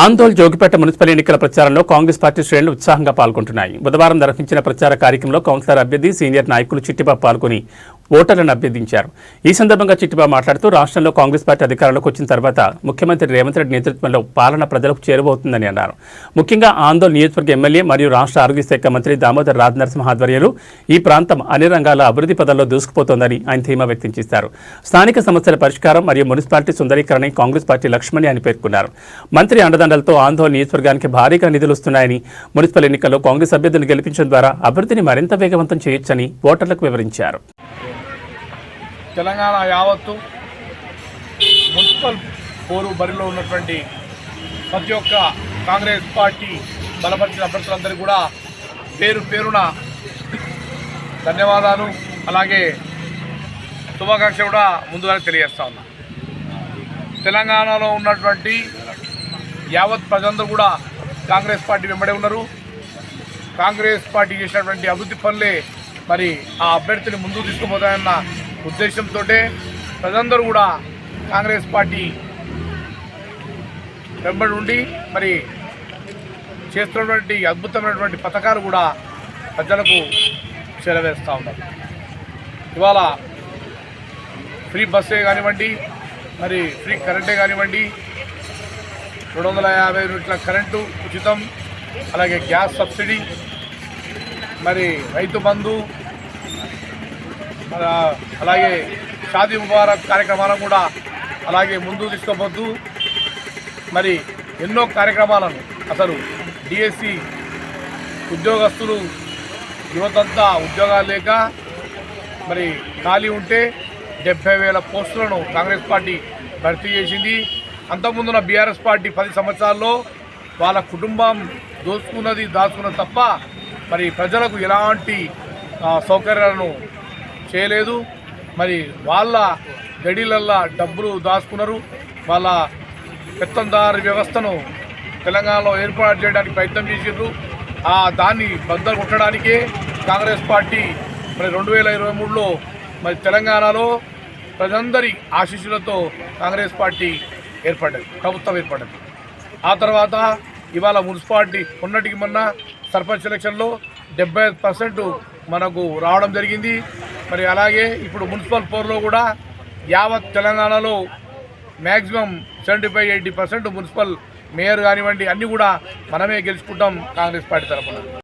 Andole Jogipet municipal ఎన్నికల ప్రచారంలో Congress party శ్రేణులు ఉత్సాహంగా పాల్గొంటున్నాయి. బుధవారం నిర్వహించిన ప్రచార కార్యక్రమంలో కౌన్సిలర్ అభ్యర్థి సీనియర్ నాయకులు చిట్టిబాబు పాల్గొని ఓటర్లను అభ్యర్థించారు. ఈ సందర్భంగా చిట్టిబాబు మాట్లాడుతూ రాష్ట్రంలో కాంగ్రెస్ పార్టీ అధికారంలోకి వచ్చిన తర్వాత ముఖ్యమంత్రి రేవంత్ రెడ్డి నేతృత్వంలో పాలన ప్రజలకు చేరువవుతుందని అన్నారు. ముఖ్యంగా ఆందోళన నియోజకవర్గ ఎమ్మెల్యే మరియు రాష్ట్ర ఆరోగ్య శాఖ మంత్రి దామోదర్ రాజ్ నరసింహ ఆధ్వర్యంలో ఈ ప్రాంతం అన్ని రంగాల అభివృద్ధి పదంలో దూసుకుపోతోందని ఆయన ధీమా వ్యక్తం చేశారు. స్థానిక సమస్యల పరిష్కారం మరియు మున్సిపాలిటీ సుందరీకరణ కాంగ్రెస్ పార్టీ లక్ష్మణి అని పేర్కొన్నారు. మంత్రి అండదండలతో ఆందోళన నియోజకవర్గానికి భారీగా నిధులు వస్తున్నాయని మున్సిపల్ ఎన్నికల్లో కాంగ్రెస్ అభ్యర్థిని గెలిపించడం ద్వారా అభివృద్ధిని మరింత వేగవంతం చేయొచ్చని ఓటర్లకు వివరించారు. తెలంగాణ యావత్తు మున్సిపల్ పోరు బరిలో ఉన్నటువంటి ప్రతి ఒక్క కాంగ్రెస్ పార్టీ బలపరిచిన అభ్యర్థులందరూ కూడా పేరు పేరున ధన్యవాదాలు. అలాగే శుభాకాంక్ష కూడా ముందుగానే తెలియజేస్తా ఉన్నా. తెలంగాణలో ఉన్నటువంటి యావత్ ప్రజలందరూ కూడా కాంగ్రెస్ పార్టీ వెంబడే ఉన్నారు. కాంగ్రెస్ పార్టీ చేసినటువంటి అభివృద్ధి పనులే మరి ఆ అభ్యర్థిని ముందుకు తీసుకుపోతాయన్న ఉద్దేశంతో ప్రజలందరూ కూడా కాంగ్రెస్ పార్టీ వెంబడి ఉండి మరి చేస్తున్నటువంటి అద్భుతమైనటువంటి పథకాలు కూడా ప్రజలకు చేరవేస్తూ ఉన్నారు. ఇవాళ ఫ్రీ బస్సే కానివ్వండి మరి ఫ్రీ కరెంటే కానివ్వండి రెండు వందల యాభై యూనిట్ల కరెంటు ఉచితం అలాగే గ్యాస్ సబ్సిడీ మరి రైతు బంధు అలాగే షాదీ ముబారక్ కార్యక్రమాలను కూడా అలాగే ముందు తీసుకోవద్దు మరి ఎన్నో కార్యక్రమాలను అసలు డిఎస్సి ఉద్యోగస్తులు యువతంతా ఉద్యోగాలు లేక మరి ఖాళీ ఉంటే డెబ్బై వేల పోస్టులను కాంగ్రెస్ పార్టీ భర్తీ చేసింది. అంతకుముందున్న బీఆర్ఎస్ పార్టీ పది సంవత్సరాల్లో వాళ్ళ కుటుంబం దోచుకున్నది దాచుకున్నది తప్ప మరి ప్రజలకు ఎలాంటి సౌకర్యాలను చేయలేదు. మరి వాళ్ళ గడిలల్లా డబ్బులు దాచుకున్నారు. వాళ్ళ పెత్తందారు వ్యవస్థను తెలంగాణలో ఏర్పాటు చేయడానికి ప్రయత్నం చేసిండ్రు. ఆ దాన్ని బద్దలు కొట్టడానికే కాంగ్రెస్ పార్టీ మరి రెండు వేల ఇరవై మూడులో మరి తెలంగాణలో ప్రజలందరి ఆశీస్సులతో కాంగ్రెస్ పార్టీ ఏర్పడ్డది ప్రభుత్వం ఏర్పడ్డది. ఆ తర్వాత ఇవాళ మున్సిపాలిటీ ఉన్నటికి మొన్న సర్పంచ్ ఎలక్షన్లో డెబ్బై పర్సెంట్ మనకు రావడం జరిగింది. మరి అలాగే ఇప్పుడు మున్సిపల్ పోర్లో కూడా యావత్ తెలంగాణలో maximum seventy five eighty percent municipal mayor కానివ్వండి అన్నీ కూడా మనమే గెలుచుకుంటాం కాంగ్రెస్ పార్టీ తరఫున.